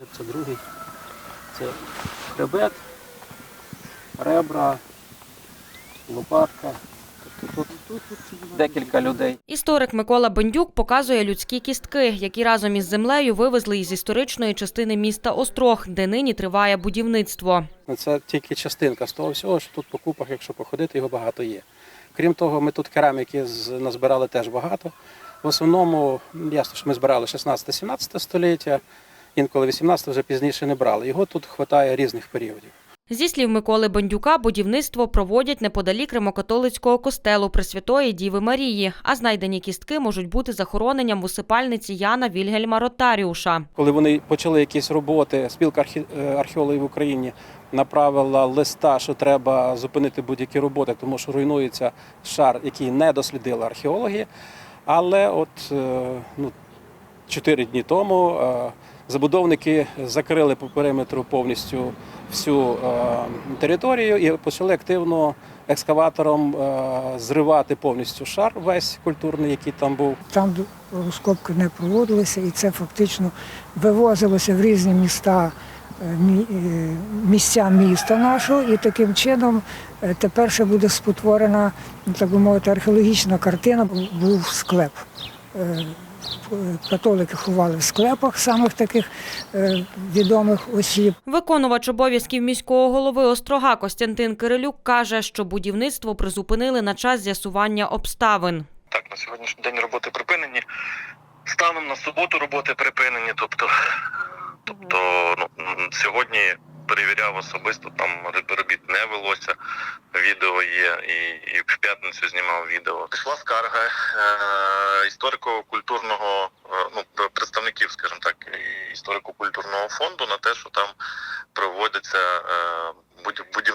Це другий. Це хребет, ребра, лопатка. Тобто тут декілька людей. Історик Микола Бендюк показує людські кістки, які разом із землею вивезли із історичної частини міста Острог, де нині триває будівництво. Ну, Це тільки частинка з того всього, що тут по купах, якщо походити, його багато є. Крім того, ми тут кераміки з- назбирали теж багато. В основному, ясно, що ми збирали 16-17 століття, інколи 18 вже пізніше не брали. Його тут вистачає різних періодів. Зі слів Миколи Бендюка, будівництво проводять неподалік римокатолицького костелу Пресвятої Діви Марії, а знайдені кістки можуть бути захороненням в усипальниці Яна Вільгельма Ротаріуша. Коли вони почали якісь роботи, спілка е, археологів в Україні направила листа, що треба зупинити будь-які роботи, тому що руйнується шар, який не дослідили археологи. Але от е, ну, чотири дні тому е, забудовники закрили по периметру повністю всю е, територію і почали активно екскаватором е, зривати повністю шар, весь культурний, який там був. Там розкопки не проводилися, і це фактично вивозилося в різні міста, е, мі- місця міста нашого, і таким чином тепер ще буде спотворена, так би мовити, археологічна картина. Був склеп. Католики ховали в склепах самих таких е, відомих осіб. Виконувач обов'язків міського голови Острога Костянтин Кирилюк каже, що будівництво призупинили на час з'ясування обставин. Так, на сьогоднішній день роботи припинені. Станом на суботу роботи припинені. Тобто, тобто сьогодні перевіряв особисто, там робіт не велося. Відео є, і, і в п'ятницю знімав відео. Пішла скарга е, історико-культурного, е, ну, представників, скажімо так, історико-культурного фонду на те, що там проводяться. е, будь-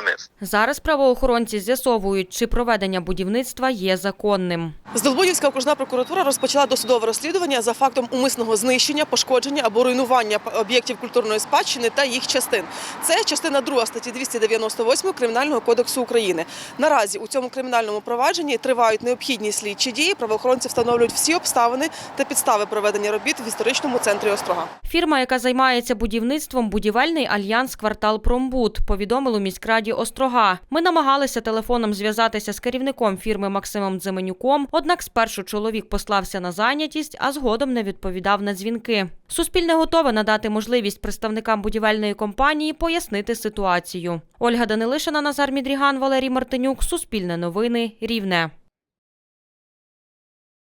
Зараз правоохоронці з'ясовують, чи проведення будівництва є законним. Здолбунівська окружна прокуратура розпочала досудове розслідування за фактом умисного знищення, пошкодження або руйнування об'єктів культурної спадщини та їх частин. Це частина 2 статті 298 Кримінального кодексу України. Наразі у цьому кримінальному провадженні тривають необхідні слідчі дії. Правоохоронці встановлюють всі обставини та підстави проведення робіт в історичному центрі Острога. Фірма, яка займається будівництвом, будівельний альянс «Квартал Промбуд», повідомили у міськраді Острога. Ми намагалися телефоном зв'язатися з керівником фірми Максимом Дземенюком, однак спершу чоловік послався на зайнятість, а згодом не відповідав на дзвінки. Суспільне готове надати можливість представникам будівельної компанії пояснити ситуацію. Ольга Данилишина, Назар Мідріган, Валерій Мартинюк. Суспільне новини. Рівне.